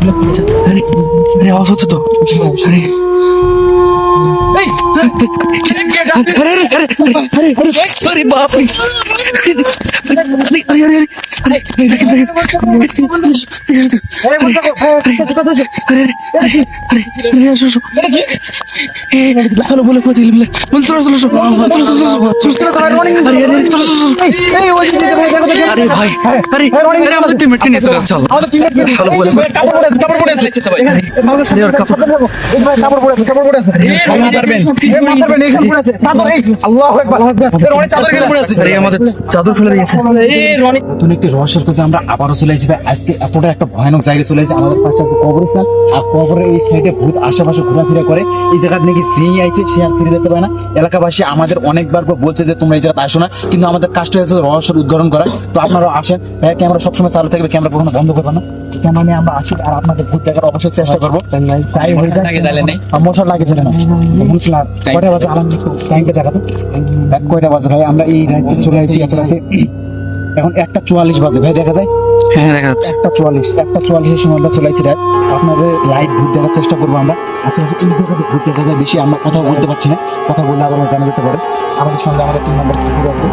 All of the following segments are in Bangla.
अरे আরে আওয়াজ হচ্ছে अरे अरे अरे अरे अरे अरे अरे अरे अरे अरे अरे अरे अरे আরে বলে কই দিলি বল চলো চলো চলো চলো চলো আরে ভাই আরে আরে আমাদের টিম মেটকে নিয়ে চলো চলো আমাদের টিম মেটকে চলো বলে কাপড় পরে কাপড় পরে আছে ভাই আরে ওর কাপড় ভাই কাপড় পরে আছে কাপড় পরে আছে ভাই মাতারবেন এই মাতারবেন এখানে পরে আছে চাদর এই আল্লাহু আকবার এর অনেক চাদর এখানে পরে আছে আরে আমাদের চাদর ফেলে দিয়েছে এই রনি নতুন একটা রহস্যের কাছে আমরা আবারও চলে এসেছি আজকে এতটা একটা ভয়ানক জায়গায় চলে এসেছি আমাদের পাশে আছে কবরস্থান। আর কবরের এই সাইডে ভূত আশেপাশে ঘোরাফেরা করে। এই জায়গা নাকি সিঁড়ি আইছে সে আর ফিরে যেতে পারে না। এলাকাবাসী আমাদের অনেকবার করে বলছে যে তোমরা এই জায়গাতে আসো না। কিন্তু আমাদের কাজটা হয়েছে রহস্যের উদ্ঘাটন করা। তো আপনারাও আসেন। ভাই ক্যামেরা সবসময় চালু থাকবে ক্যামেরা কখনো বন্ধ করবে না। ক্যামেরা নিয়ে আমরা আসি আর আপনাদের ভূত দেখার অবশ্যই চেষ্টা করব। তাই হয়ে যায় না। বুঝলাম কয়টা বাজে? আরাম টাইমটা দেখাতো কয়টা বাজে ভাই? আমরা এই রাইতে চলে আসি এখন একটা চুয়াল্লিশ বাজে। ভাই দেখা যায়? হ্যাঁ দেখা যাচ্ছে। একটা চুয়াল্লিশ একটা চুয়াল্লিশের সময় আমরা চলে আসি রাত আপনাদের লাইভ ভূত দেখার চেষ্টা করব আমরা। আসলে ভূত দেখা যায় বেশি আমরা কথা বলতে পারছি না। কথা বললে আবার জানা যেতে পারে। আমাদের সঙ্গে আমাদের তিন নম্বর কুকুর আছে।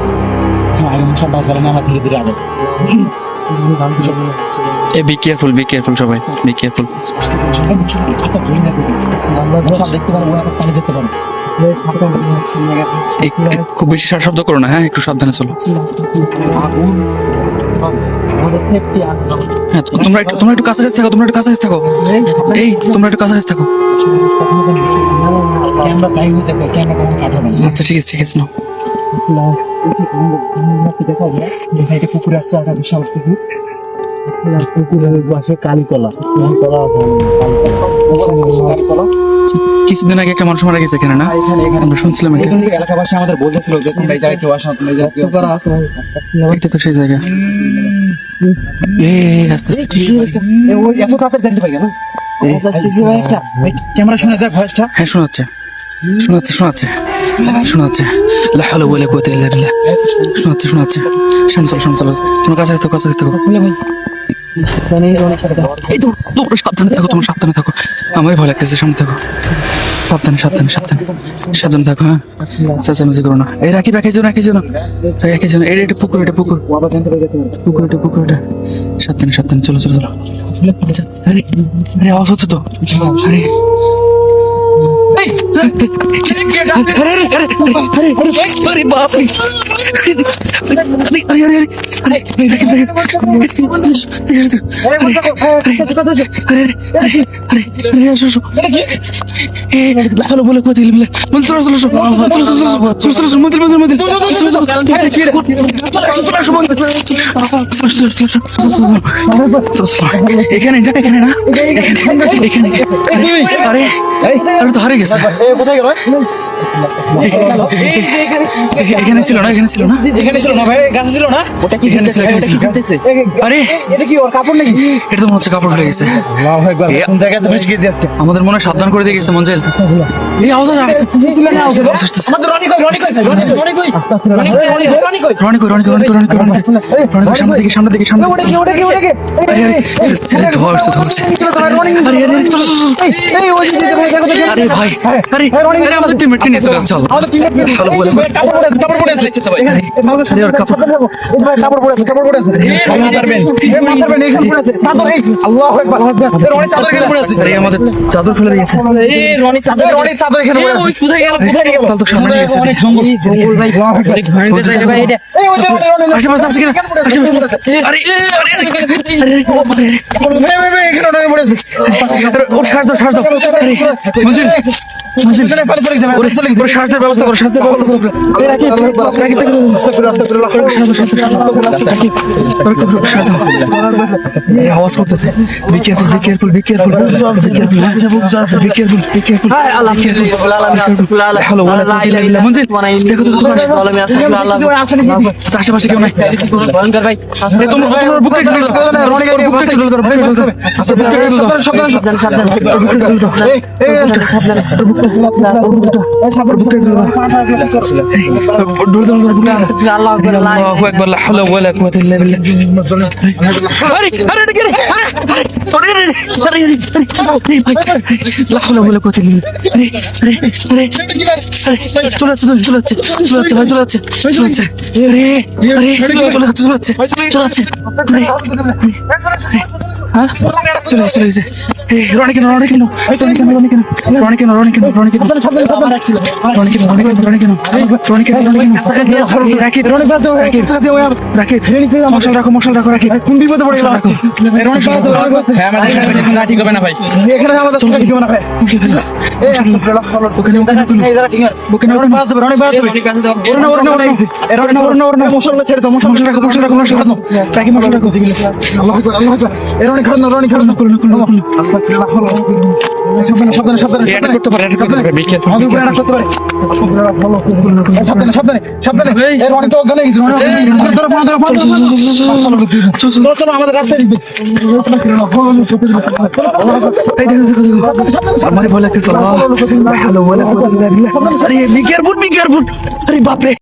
আচ্ছা, আগে মশাটা জ্বালানি আমরা ধীরে ধীরে আগে এ বি কেয়ারফুল বি কেয়ারফুল সবাই বি কেয়ারফুল আচ্ছা মশা দেখতে পারব পানি যেতে পারব খুব বেশি সার শব্দ করো না হ্যাঁ একটু সাবধানে চলো। হ্যাঁ তোমরা একটু তোমরা একটু কাছাকাছি থাকো তোমরা একটু কাছাকাছি থাকো। এই তোমরা একটু কাছাকাছি থাকো। আচ্ছা ঠিক আছে ঠিক আছে নাও। কালীতলা কালীতলা। কিছুদিন আগে একটা মানুষ মারা গেছে এখানে না? এখানে এখানে। আমরা শুনছিলাম এটা। এলাকাবাসী আমাদের বলতেছিল যে তোমরা এই জায়গায় কেউ আসো তোমরা এই জায়গায় কেউ এটা তো সেই জায়গা। এ আস্তে আস্তে এ, ও এত তাড়াতাড়ি জানতে পারি না ক্যামেরা শুনে যাক ভয়েসটা। হ্যাঁ শোনাচ্ছে। শোনাচ্ছে শোনাচ্ছে। শোনাচ্ছে। লা হাওলা ওয়ালা কুওয়াতা ইল্লা বিল্লাহ। শোনাচ্ছে শোনাচ্ছে। সামনে চলো তোমার কাছে থাকো কাছে থাকো। এই তো তোমরা সাবধানে থাকো। হ্যাঁ? চেঁচামেচি করো না। এই রাখি রাখিছো রাখিছো না রাখিছো না পুকুর এটা পুকুর। পুকুর এটা পুকুর এটা। সাবধানে সাবধানে চলো চলো চলো। আরে আরে তো? আরে এই, আরে, বাপ। আরে, আরে, আরে, আরে, লাগালো বলে কই দিলি বলে। বল, চলো, চলো, চলো। চলো, চলো, চলো, চলো, চলো, মন্দির, মন্দির, মন্দির। এখানে এখানে না এখানে এখানে আরে আরে তো হারে গেছে এ কোথায় গেল এখানে ছিল না এখানে ছিল না এখানে ছিল না ভাই গাছে ছিল না ওটা এখানে ছিল এখানে ছিল আরে এটা কি ওর কাপড় নাকি এটা তো মনে হচ্ছে কাপড় হয়ে গেছে আল্লাহু আকবার কোন জায়গায় তো গেছি আজকে আমাদের মনে সাবধান করে দিয়ে গেছে মঞ্জেল এই আওয়াজ আসছে আমাদের রনি কই রনি কই রনি কই রনি কই রনি কই রনি কই রনি কই রনি কই রনি কই রনি কই সামনে দিকে সামনে দিকে সামনে ওটা কি দিকে ওটা কি ওটা কি আরে আরে আরে ধরছে ধরছে আরে আরে চলো চলো চলো এই ওই যে ভাই দেখো দেখো আরে ভাই আরে আরে আমাদের টিমমেট নিয়ে চল চল আমাদের টিমমেট ভালো বলে কাপড় পরে আছে কাপড় পরে কাপড় পরে আছে কাপড় পরে আছে আমাদের চাদর ফেলে দিয়েছে আশেপাশে আছে কিনা আশেপাশে ওর শ্বাস দাও শ্বাস দাও মঞ্জুর আওয়াজ করতেছে be careful be careful be careful be careful be careful আশেপাশে কেউ নাই ভয়ঙ্কর ভাই তোমার বুকে সাবধান সাবধান সাবধান সাবধান চলে যাচ্ছে চলে যাচ্ছে চলে যাচ্ছে ভাই চলে যাচ্ছে চলে যাচ্ছে চলে যাচ্ছে চলে যাচ্ছে চলে যাচ্ছে হ্যাঁ চলে চলে গেছে এই রনি কেন রনি কেন? রনি কেন রনি কেন? রনি কেন রনি কেন রনি কেন? রনি কেন রনি কেন রনি কেন রনি কেন? রনি কেন রাকিব রাকিব রাকিব মশাল রাখো মশাল রাখো রাকিব। কোন বিপদে পড়ে গেল? রাখো। হ্যাঁ আমাদের এখানে ঠিক হবে না ভাই। এখানে আমাদের সঙ্গে ঠিক হবে না ভাই। এই আস্তাগফিরুল্লাহ হলো ওখানে ওখানে ওখানে। এই জায়গা ঠিক আছে। ওখানে রনি বাদ দেবে রনি বাদ দেবে ওরনা ওরনা ওরনা এই রনি ওরনা ওরনা মশলা ছেড়ে দাও মশলা রাখো মশাল রাখো মশাল রাখো রাকিব মশাল রাখো। আল্লাহু আকবার আল্লাহু আকবার এই রনি খাড়া রনি খাড়া করুন করুন আরে বাপরে